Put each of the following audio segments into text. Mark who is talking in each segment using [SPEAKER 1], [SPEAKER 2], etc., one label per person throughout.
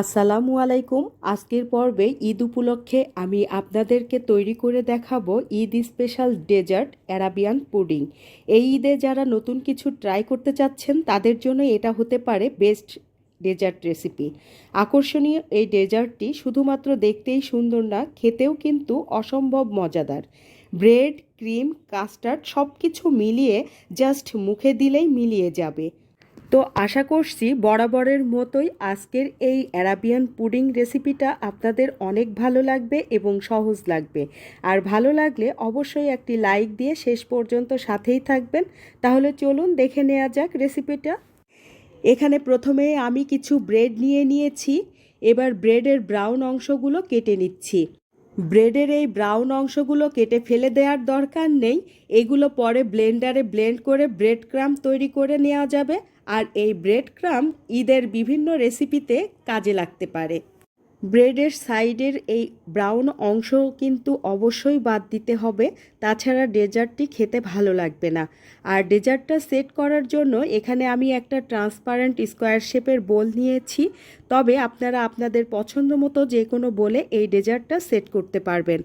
[SPEAKER 1] আসসালামু আলাইকুম। আজকের পর্বে ঈদ উপলক্ষে আমি আপনাদেরকে তৈরি করে দেখাবো Eid special dessert Arabian pudding. এই ঈদে যারা নতুন কিছু ট্রাই করতে চাচ্ছেন, তাদের জন্য এটা হতে পারে বেস্ট ডেজার্ট রেসিপি। আকর্ষণীয় এই ডেজার্টটি শুধুমাত্র দেখতেই সুন্দর না, খেতেও কিন্তু অসম্ভব মজাদার। ব্রেড, ক্রিম, কাস্টার্ড সব কিছু মিলিয়ে জাস্ট মুখে দিলেই মিলিয়ে যাবে। তো আশা করছি বরাবরের মতোই আজকের এই অ্যারাবিয়ান পুডিং রেসিপিটা আপনাদের অনেক ভালো লাগবে এবং সহজ লাগবে। আর ভালো লাগলে অবশ্যই একটি লাইক দিয়ে শেষ পর্যন্ত সাথেই থাকবেন। তাহলে চলুন দেখে নেওয়া যাক রেসিপিটা। এখানে প্রথমে আমি কিছু ব্রেড নিয়ে নিয়েছি। এবার ব্রেডের ব্রাউন অংশগুলো কেটে নিচ্ছি। ব্রেডের এই ব্রাউন অংশগুলো কেটে ফেলে দেওয়ার দরকার নেই। এগুলো পরে ব্লেন্ডারে ব্লেন্ড করে ব্রেড ক্রাম তৈরি করে নেওয়া যাবে। আর এই ব্রেড ক্রাম ঈদের বিভিন্ন রেসিপিতে কাজে লাগতে পারে। ব্রেডের সাইডের এই ব্রাউন অংশ কিন্তু অবশ্যই বাদ দিতে হবে। তাছাড়া ডেজার্টটি খেতে ভালো লাগবে না। আর ডেজার্টটা সেট করার জন্য এখানে আমি একটা ট্রান্সপারেন্ট স্কোয়ার শেপের বোল নিয়েছি। তবে আপনারা আপনাদের পছন্দ মতো যে কোনো বলে এই ডেজার্টটা সেট করতে পারবেন।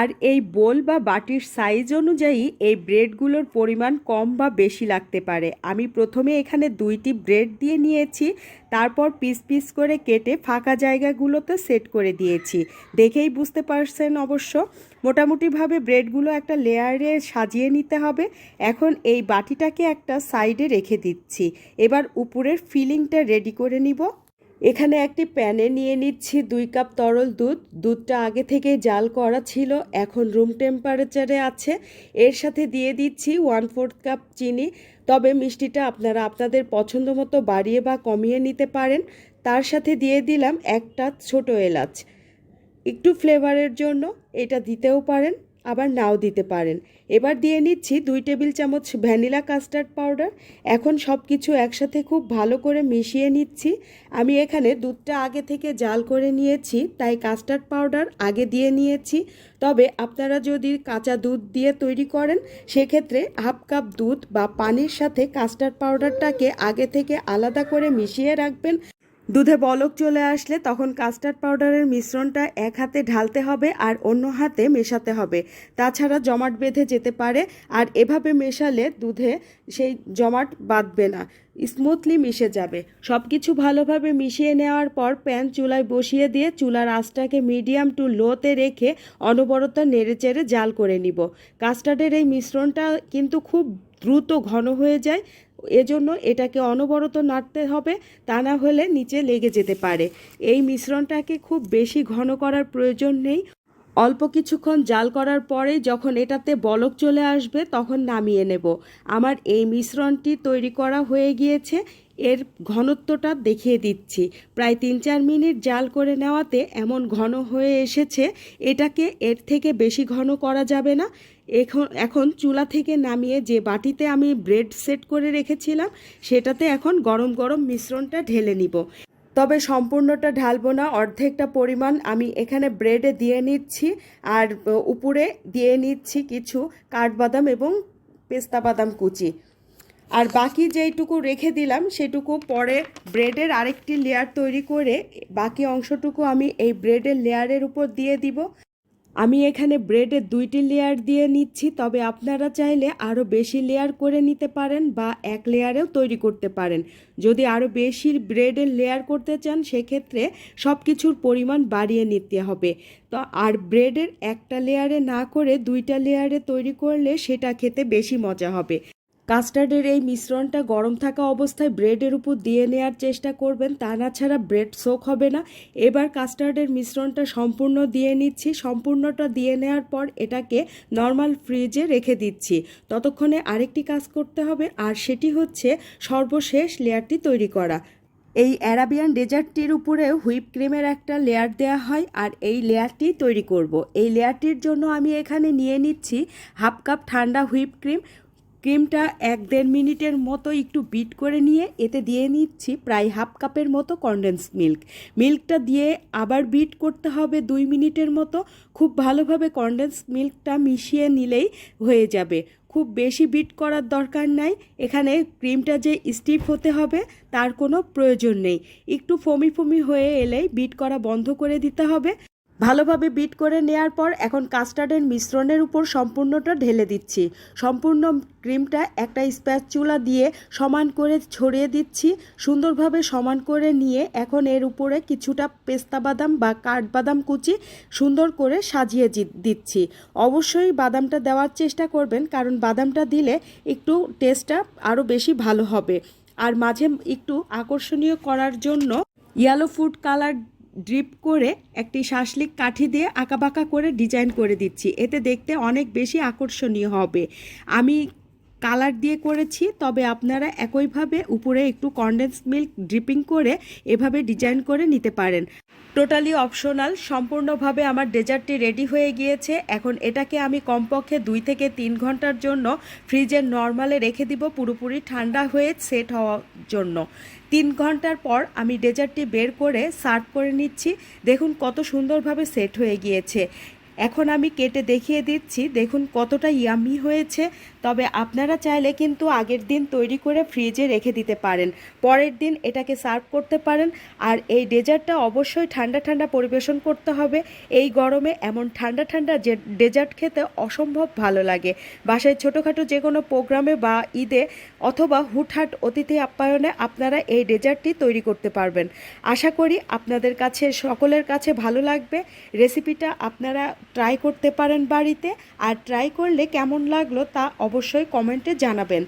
[SPEAKER 1] আর এই বোল বা বাটির সাইজ অনুযায়ী এই ব্রেডগুলোর পরিমাণ কম বা বেশি লাগতে পারে। আমি প্রথমে এখানে দুইটি ব্রেড দিয়ে নিয়েছি, তারপর পিস পিস করে কেটে ফাঁকা জায়গাগুলোতে সেট করে দিয়েছি। দেখেই বুঝতে পারছেন অবশ্য, মোটামুটিভাবে ব্রেডগুলো একটা লেয়ারে সাজিয়ে নিতে হবে। এখন এই বাটিটাকে একটা সাইডে রেখে দিচ্ছি। এবার উপরের ফিলিংটা রেডি করে নিব। এখানে একটি প্যানে নিয়ে নিচ্ছি দুই কাপ তরল দুধ। দুধটা আগে থেকে জাল করা ছিল, এখন রুম টেম্পারেচারে আছে। এর সাথে দিয়ে দিচ্ছি ওয়ান ফোর্থ কাপ চিনি। তবে মিষ্টিটা আপনারা আপনাদের পছন্দ মতো বাড়িয়ে বা কমিয়ে নিতে পারেন। তার সাথে দিয়ে দিলাম একটা ছোট এলাচ। একটু ফ্লেভারের জন্য এটা দিতেও পারেন। আবার নাও দিতে পারেন। এবার দিয়ে নিচ্ছি দুই টেবিল চামচ ভ্যানিলা কাস্টার্ড পাউডার। এখন সব কিছু একসাথে খুব ভালো করে মিশিয়ে নিচ্ছি। আমি এখানে দুধটা আগে থেকে জাল করে নিয়েছি, তাই কাস্টার্ড পাউডার আগে দিয়ে নিয়েছি। তবে আপনারা যদি কাঁচা দুধ দিয়ে তৈরি করেন, সেক্ষেত্রে হাফ কাপ দুধ বা পানির সাথে কাস্টার্ড পাউডারটাকে আগে থেকে আলাদা করে মিশিয়ে রাখবেন। দুধে বলক চলে আসলে তখন কাস্টার্ড পাউডারের মিশ্রণটা এক হাতে ঢালতে হবে আর অন্য হাতে মেশাতে হবে। তাছাড়া জমাট বেঁধে যেতে পারে আর এভাবে মেশালে দুধে সেই জমাট বাঁধবে না, স্মুথলি মিশে যাবে। সব কিছু ভালোভাবে মিশিয়ে নেওয়ার পর প্যান চুলায় বসিয়ে দিয়ে চুলার আঁচটাকে মিডিয়াম টু লোতে রেখে অনবরত নেড়েচেড়ে জাল করে নিব। কাস্টার্ডের এই মিশ্রণটা কিন্তু খুব দ্রুত ঘন হয়ে যায় এজন্য এটাকে অনবরত নাড়তে হবে, তা না হলে নিচে লেগে যেতে পারে। এই মিশ্রণটাকে খুব বেশি ঘন করার প্রয়োজন নেই। অল্প কিছুক্ষণ জাল করার পরে যখন এটাতে বলক চলে আসবে, তখন নামিয়ে নেব। আমার এই মিশ্রণটি তৈরি করা হয়ে গিয়েছে। এর ঘনত্বটা দেখিয়ে দিচ্ছি। প্রায় তিন চার মিনিট জাল করে নেওয়াতে এমন ঘন হয়ে এসেছে, এটাকে এর থেকে বেশি ঘন করা যাবে না। এখন এখন চুলা থেকে নামিয়ে যে বাটিতে আমি ব্রেড সেট করে রেখেছিলাম, সেটাতে এখন গরম গরম মিশ্রণটা ঢেলে নিব। তবে সম্পূর্ণটা ঢালবো না, অর্ধেকটা পরিমাণ আমি এখানে ব্রেডে দিয়ে নিচ্ছি আর উপরে দিয়ে নিচ্ছি কিছু কাঠবাদাম এবং পেস্তা বাদাম কুচি। আর বাকি যেইটুকু রেখে দিলাম, সেটুকু পরে ব্রেডের আরেকটি লেয়ার তৈরি করে বাকি অংশটুকু আমি এই ব্রেডের লেয়ারের উপর দিয়ে দিব। আমি এখানে ব্রেডের দুইটি লেয়ার দিয়ে নিচ্ছি, তবে আপনারা চাইলে আরও বেশি লেয়ার করে নিতে পারেন বা এক লেয়ারেও তৈরি করতে পারেন। যদি আরও বেশি ব্রেডের লেয়ার করতে চান, সেক্ষেত্রে সব কিছুর পরিমাণ বাড়িয়ে নিতে হবে। তো আর ব্রেডের একটা লেয়ারে না করে দুইটা লেয়ারে তৈরি করলে সেটা খেতে বেশি মজা হবে। কাস্টার্ডের এই মিশ্রণটা গরম থাকা অবস্থায় ব্রেডের উপর দিয়ে নেওয়ার চেষ্টা করবেন, তা না ছাড়া ব্রেড সোক হবে না। এবার কাস্টার্ডের মিশ্রণটা সম্পূর্ণ দিয়ে নিচ্ছি। সম্পূর্ণটা দিয়ে নেওয়ার পর এটাকে নর্মাল ফ্রিজে রেখে দিচ্ছি। ততক্ষণে আরেকটি কাজ করতে হবে, আর সেটি হচ্ছে সর্বশেষ লেয়ারটি তৈরি করা। এই অ্যারাবিয়ান ডেজার্টটির উপরে হুইপ ক্রিমের একটা লেয়ার দেওয়া হয়, আর এই লেয়ারটি তৈরি করব। এই লেয়ারটির জন্য আমি এখানে নিয়ে নিচ্ছি হাফ কাপ ঠান্ডা হুইপ ক্রিম ক্রিমটা এক দেড় মিনিটের মতো একটু বিট করে নিয়ে এতে দিয়ে নিচ্ছি প্রায় হাফ কাপের মতো কনডেন্স মিল্ক মিল্কটা দিয়ে আবার বিট করতে হবে দুই মিনিটের মতো। খুব ভালোভাবে কনডেন্স মিল্কটা মিশিয়ে নিলেই হয়ে যাবে। খুব বেশি বিট করার দরকার নাই। এখানে ক্রিমটা যে স্টিফ হতে হবে তার কোনো প্রয়োজন নেই। একটু ফমি ফমি হয়ে এলেই বিট করা বন্ধ করে দিতে হবে। ভালোভাবে বিট করে নেয়ার পর এখন কাস্টার্ডের মিশ্রণের উপর সম্পূর্ণটা ঢেলে দিচ্ছি। সম্পূর্ণ ক্রিমটা একটা স্প্যাচুলা দিয়ে সমান করে ছড়িয়ে দিচ্ছি। সুন্দরভাবে সমান করে নিয়ে এখন এর উপরে কিছুটা পেস্তা বাদাম বা কাঠবাদাম কুচি সুন্দর করে সাজিয়ে দিচ্ছি। অবশ্যই বাদামটা দেওয়ার চেষ্টা করবেন, কারণ বাদামটা দিলে একটু টেস্টটা আরও বেশি ভালো হবে। আর মাঝে একটু আকর্ষণীয় করার জন্য ইয়েলো ফুড কালার ড্রিপ করে একটি শাসলিক কাঠি দিয়ে আঁকাবাঁকা করে ডিজাইন করে দিচ্ছি। এতে দেখতে অনেক বেশি আকর্ষণীয় হবে। আমি কালার দিয়ে করেছি, তবে আপনারা একইভাবে উপরে একটু কনডেন্স মিল্ক ড্রিপিং করে এভাবে ডিজাইন করে নিতে পারেন। টোটালি অপশনাল সম্পূর্ণভাবে আমার ডেজার্টটি রেডি হয়ে গিয়েছে। এখন এটাকে আমি কমপক্ষে দুই থেকে তিন ঘণ্টার জন্য ফ্রিজের নর্মালে রেখে দিব পুরোপুরি ঠান্ডা হয়ে সেট হওয়ার জন্য। তিন ঘণ্টার পর আমি ডেজার্টটি বের করে সার্ভ করে নিচ্ছি। দেখুন কত সুন্দরভাবে সেট হয়ে গিয়েছে। এখন আমি কেটে দেখিয়ে দিচ্ছি। দেখুন কতটা ইয়ামি হয়েছে। তবে আপনারা চাইলে কিন্তু আগের দিন তৈরি করে ফ্রিজে রেখে দিতে পারেন। পরের দিন এটাকে সার্ভ করতে পারেন। আর এই ডেজার্টটা অবশ্যই ঠান্ডা ঠান্ডা পরিবেশন করতে হবে। এই গরমে এমন ঠান্ডা ঠান্ডা যে ডেজার্ট খেতে অসম্ভব ভালো লাগে। বাসায় ছোটোখাটো যে কোনো প্রোগ্রামে বা ঈদে অথবা হুটহাট অতিথি আপ্যায়নে আপনারা এই ডেজার্টটি তৈরি করতে পারবেন। আশা করি আপনাদের কাছে, সকলের কাছে ভালো লাগবে। রেসিপিটা আপনারা ট্রাই করতে পারেন বাড়িতে। আর ট্রাই করলে কেমন লাগল তা অবশ্যই কমেন্টে জানাবেন।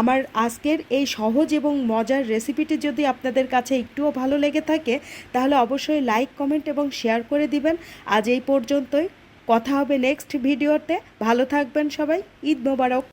[SPEAKER 1] আমার আজকের এই সহজ এবং মজার রেসিপিটি যদি আপনাদের কাছে একটুও ভালো লেগে থাকে, তাহলে অবশ্যই লাইক, কমেন্ট এবং শেয়ার করে দিবেন। আজ এই পর্যন্তই। কথা হবে নেক্সট ভিডিওতে। ভালো থাকবেন সবাই। ঈদ মোবারক।